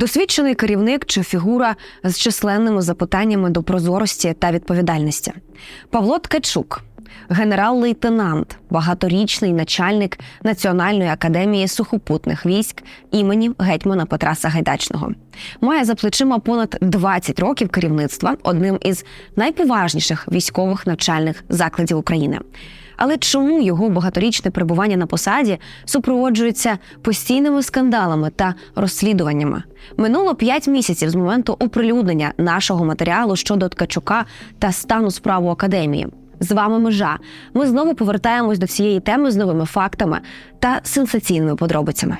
Досвідчений керівник чи фігура з численними запитаннями до прозорості та відповідальності. Павло Ткачук, генерал-лейтенант, багаторічний начальник Національної академії сухопутних військ імені гетьмана Петра Сагайдачного. Має за плечима понад 20 років керівництва одним із найповажніших військових навчальних закладів України. Але чому його багаторічне перебування на посаді супроводжується постійними скандалами та розслідуваннями? Минуло п'ять місяців з моменту оприлюднення нашого матеріалу щодо Ткачука та стану справ у академії. З вами межа. Ми знову повертаємось до цієї теми з новими фактами та сенсаційними подробицями.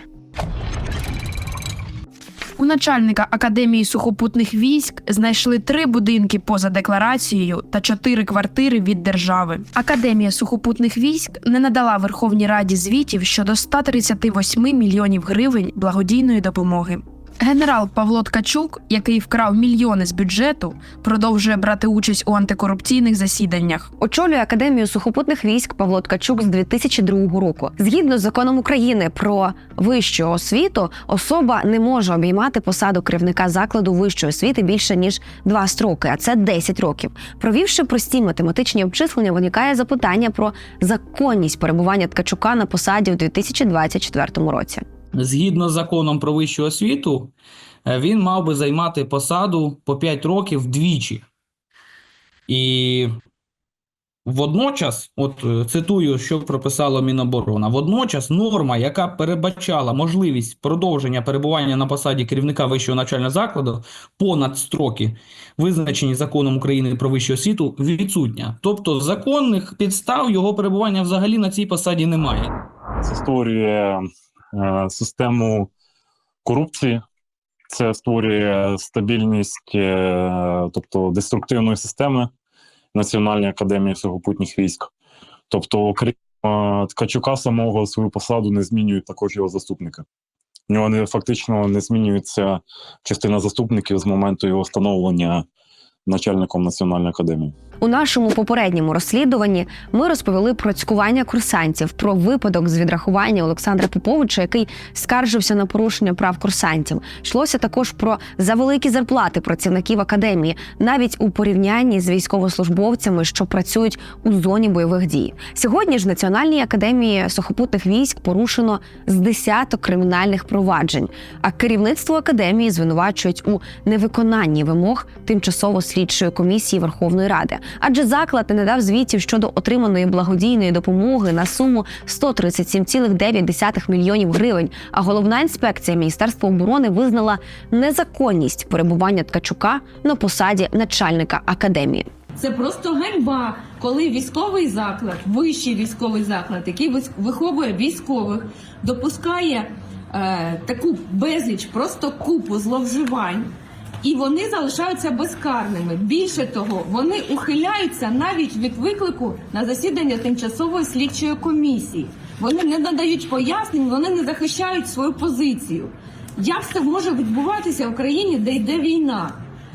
У начальника Академії сухопутних військ знайшли три будинки поза декларацією та чотири квартири від держави. Академія сухопутних військ не надала Верховній Раді звітів щодо 138 мільйонів гривень благодійної допомоги. Генерал Павло Ткачук, який вкрав мільйони з бюджету, продовжує брати участь у антикорупційних засіданнях. Очолює академію сухопутних військ Павло Ткачук з 2002 року. Згідно з законом України про вищу освіту, особа не може обіймати посаду керівника закладу вищої освіти більше ніж два строки, а це 10 років. Провівши прості математичні обчислення, виникає запитання про законність перебування Ткачука на посаді у 2024 році. Згідно з законом про вищу освіту, е, він мав би займати посаду по 5 років двічі. І водночас, от е, цитую, що прописало Міноборона, водночас норма, яка передбачала можливість продовження перебування на посаді керівника вищого навчального закладу понад строки, визначені законом України про вищу освіту, відсутня. Тобто законних підстав його перебування взагалі на цій посаді немає. Це створює систему корупції, це створює стабільність, е, тобто деструктивної системи Національної академії сухопутних військ. Тобто, окрім е, Ткачука самого свою посаду не змінюють також його заступники. У нього не, фактично не змінюється частина заступників з моменту його встановлення начальником Національної академії. У нашому попередньому розслідуванні ми розповіли про цькування курсантів, про випадок з відрахування Олександра Поповича, який скаржився на порушення прав курсантів. Йшлося також про завеликі зарплати працівників академії, навіть у порівнянні з військовослужбовцями, що працюють у зоні бойових дій. Сьогодні ж Національній академії сухопутних військ порушено з десяток кримінальних проваджень. А керівництво академії звинувачують у невиконанні вимог тимчасово слідчої комісії Верховної Ради адже заклад не надав звітів щодо отриманої благодійної допомоги на суму 137,9 мільйонів гривень. А головна інспекція Міністерства оборони визнала незаконність перебування Ткачука на посаді начальника академії. Це просто ганьба, коли військовий заклад, вищий військовий заклад, який виховує військових, допускає е, таку безліч, просто купу зловживань, і вони залишаються безкарними. Більше того, вони ухиляються навіть від виклику на засідання тимчасової слідчої комісії. Вони не надають пояснень, вони не захищають свою позицію. Як це може відбуватися в країні, де йде війна?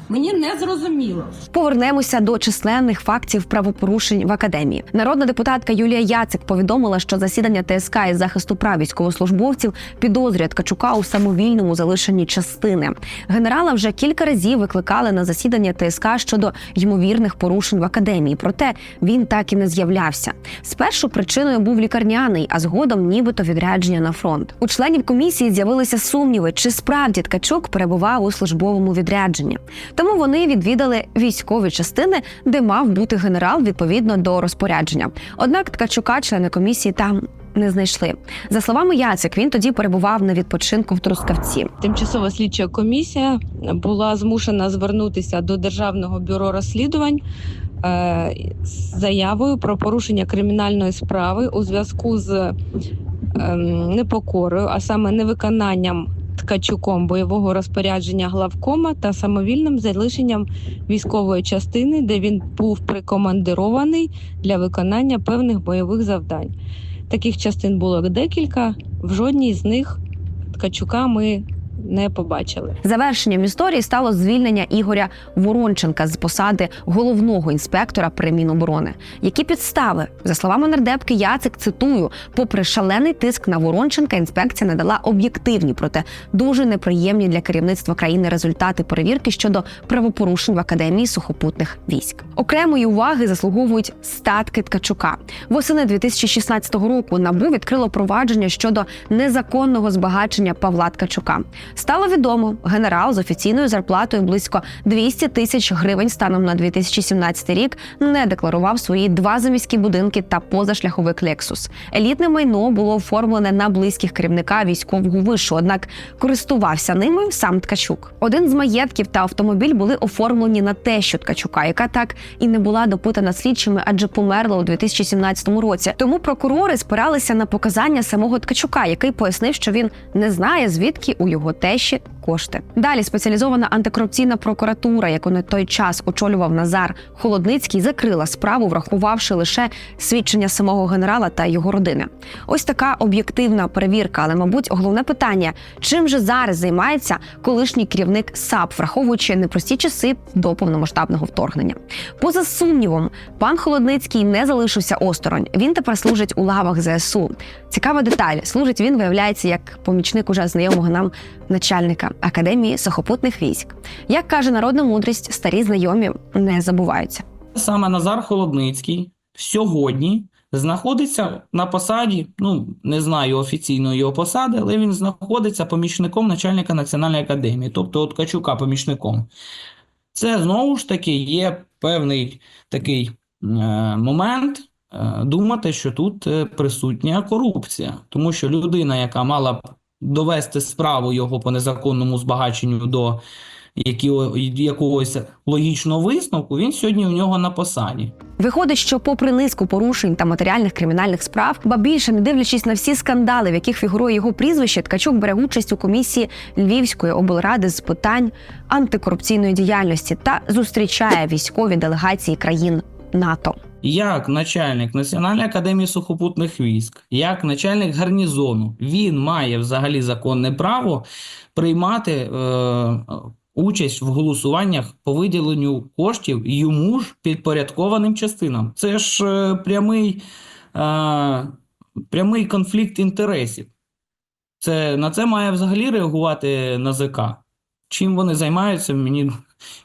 Мені не зрозуміло. Повернемося до численних фактів правопорушень в академії. Народна депутатка Юлія Яцик повідомила, що засідання ТСК із захисту прав військовослужбовців підозрює Ткачука у самовільному залишенні частини. Генерала вже кілька разів викликали на засідання ТСК щодо ймовірних порушень в академії. Проте він так і не з'являвся. Спершу причиною був лікарняний, а згодом нібито відрядження на фронт. У членів комісії з'явилися сумніви, чи справді Ткачук перебував у службовому відрядженні. Тому вони відвідали військові частини, де мав бути генерал відповідно до розпорядження. Однак Ткачука члени комісії там не знайшли. За словами Яцик, він тоді перебував на відпочинку в Трускавці. Тимчасова слідча комісія була змушена звернутися до Державного бюро розслідувань е, з заявою про порушення кримінальної справи у зв'язку з ем, непокорою, а саме невиконанням ткачуком бойового розпорядження главкома та самовільним залишенням військової частини, де він був прикомандирований для виконання певних бойових завдань. Таких частин було декілька. В жодній з них Ткачука ми не побачили. Завершенням історії стало звільнення Ігоря Воронченка з посади головного інспектора при Міноборони. Які підстави, за словами нардепки Яцик, цитую, попри шалений тиск на Воронченка, інспекція надала об'єктивні, проте дуже неприємні для керівництва країни результати перевірки щодо правопорушень в академії сухопутних військ. Окремої уваги заслуговують статки Ткачука. Восени 2016 року набу відкрило провадження щодо незаконного збагачення Павла Ткачука. Стало відомо, генерал з офіційною зарплатою близько 200 тисяч гривень станом на 2017 рік не декларував свої два заміські будинки та позашляховик Lexus. Елітне майно було оформлене на близьких керівника військового вишу, однак користувався ними сам Ткачук. Один з маєтків та автомобіль були оформлені на тещу Ткачука, яка так і не була допитана слідчими, адже померла у 2017 році. Тому прокурори спиралися на показання самого Ткачука, який пояснив, що він не знає звідки у його тещі кошти. Далі спеціалізована антикорупційна прокуратура, яку на той час очолював Назар Холодницький, закрила справу, врахувавши лише свідчення самого генерала та його родини. Ось така об'єктивна перевірка, але, мабуть, головне питання: чим же зараз займається колишній керівник САП, враховуючи непрості часи до повномасштабного вторгнення. Поза сумнівом, пан Холодницький не залишився осторонь. Він тепер служить у лавах ЗСУ. Цікава деталь. Служить він, виявляється, як помічник уже знайомого нам начальника академії сухопутних військ. Як каже народна мудрість, старі знайомі не забуваються. Саме Назар Холодницький сьогодні знаходиться на посаді, ну не знаю офіційної його посади, але він знаходиться помічником начальника Національної академії, тобто от Качука помічником. Це знову ж таки є певний такий е, момент е, думати, що тут е, присутня корупція, тому що людина, яка мала довести справу його по незаконному збагаченню до якого- якогось логічного висновку, він сьогодні у нього на посаді. Виходить, що, попри низку порушень та матеріальних кримінальних справ, ба більше не дивлячись на всі скандали, в яких фігурує його прізвище, Ткачук бере участь у комісії Львівської облради з питань антикорупційної діяльності та зустрічає військові делегації країн НАТО. Як начальник Національної академії сухопутних військ, як начальник гарнізону, він має взагалі законне право приймати е, участь в голосуваннях по виділенню коштів йому ж підпорядкованим частинам. Це ж е, прямий, е, прямий конфлікт інтересів. Це, на це має взагалі реагувати НАЗК. Чим вони займаються, мені,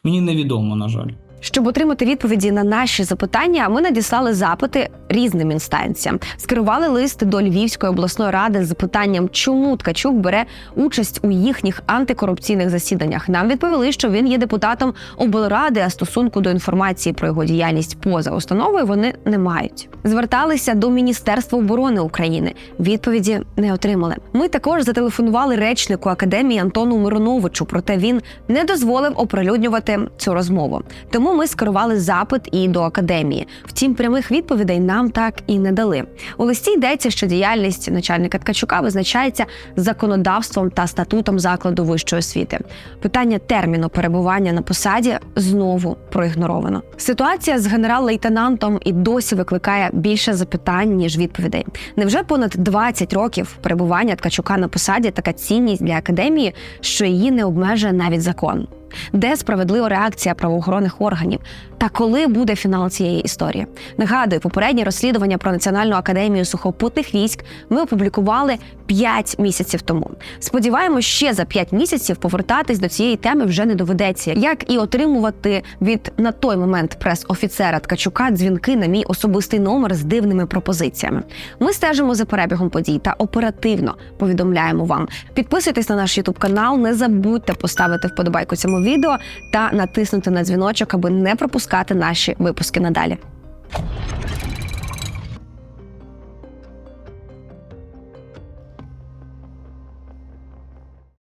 мені невідомо, на жаль. Щоб отримати відповіді на наші запитання, ми надіслали запити різним інстанціям. Скерували лист до Львівської обласної ради з питанням, чому Ткачук бере участь у їхніх антикорупційних засіданнях. Нам відповіли, що він є депутатом облради, а стосунку до інформації про його діяльність поза установою вони не мають. Зверталися до Міністерства оборони України. Відповіді не отримали. Ми також зателефонували речнику академії Антону Мироновичу, проте він не дозволив оприлюднювати цю розмову. Тому ми скерували запит і до академії. Втім, прямих відповідей нам так і не дали. У листі йдеться, що діяльність начальника Ткачука визначається законодавством та статутом закладу вищої освіти. Питання терміну перебування на посаді знову проігноровано. Ситуація з генерал-лейтенантом і досі викликає більше запитань ніж відповідей. Невже понад 20 років перебування Ткачука на посаді така цінність для академії, що її не обмежує навіть закон? Де справедлива реакція правоохоронних органів? Та коли буде фінал цієї історії? Нагадую, попереднє розслідування про Національну академію сухопутних військ ми опублікували 5 місяців тому. Сподіваємось, ще за 5 місяців повертатись до цієї теми вже не доведеться, як і отримувати від на той момент прес-офіцера Ткачука дзвінки на мій особистий номер з дивними пропозиціями. Ми стежимо за перебігом подій та оперативно повідомляємо вам. Підписуйтесь на наш Ютуб канал, не забудьте поставити вподобайку цьому відео та натиснути на дзвіночок, аби не пропускати наші випуски надалі.